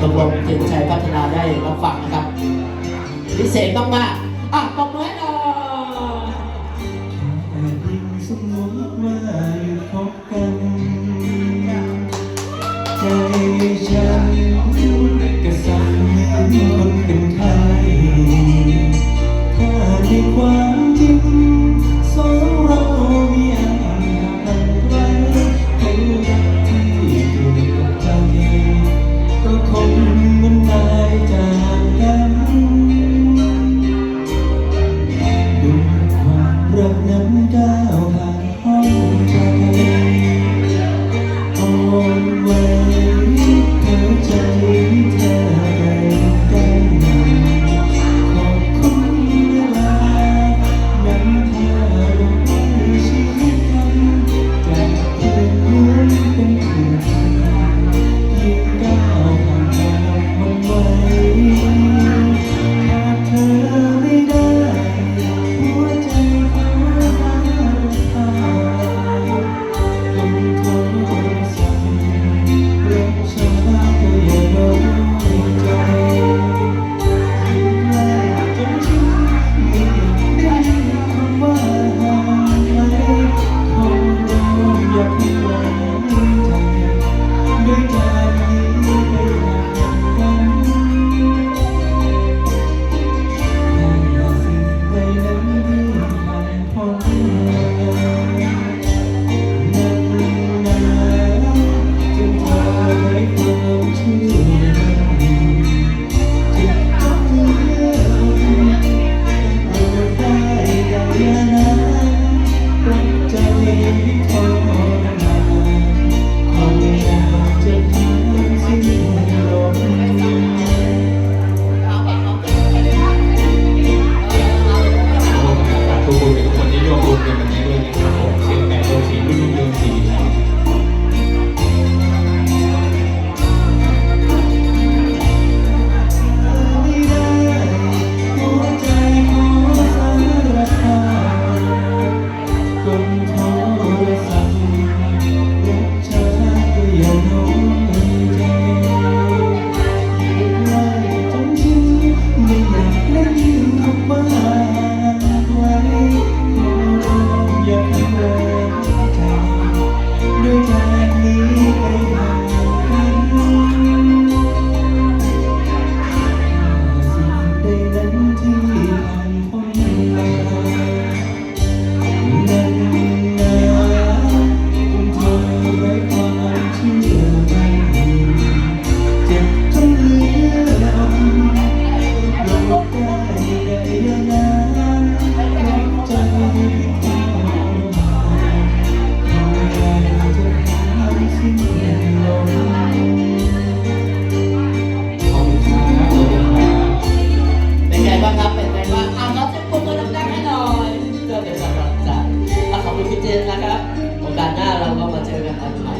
ชมรมเทียนชัยพัฒนาได้รับฟังนะครับ พิเศษมากๆ like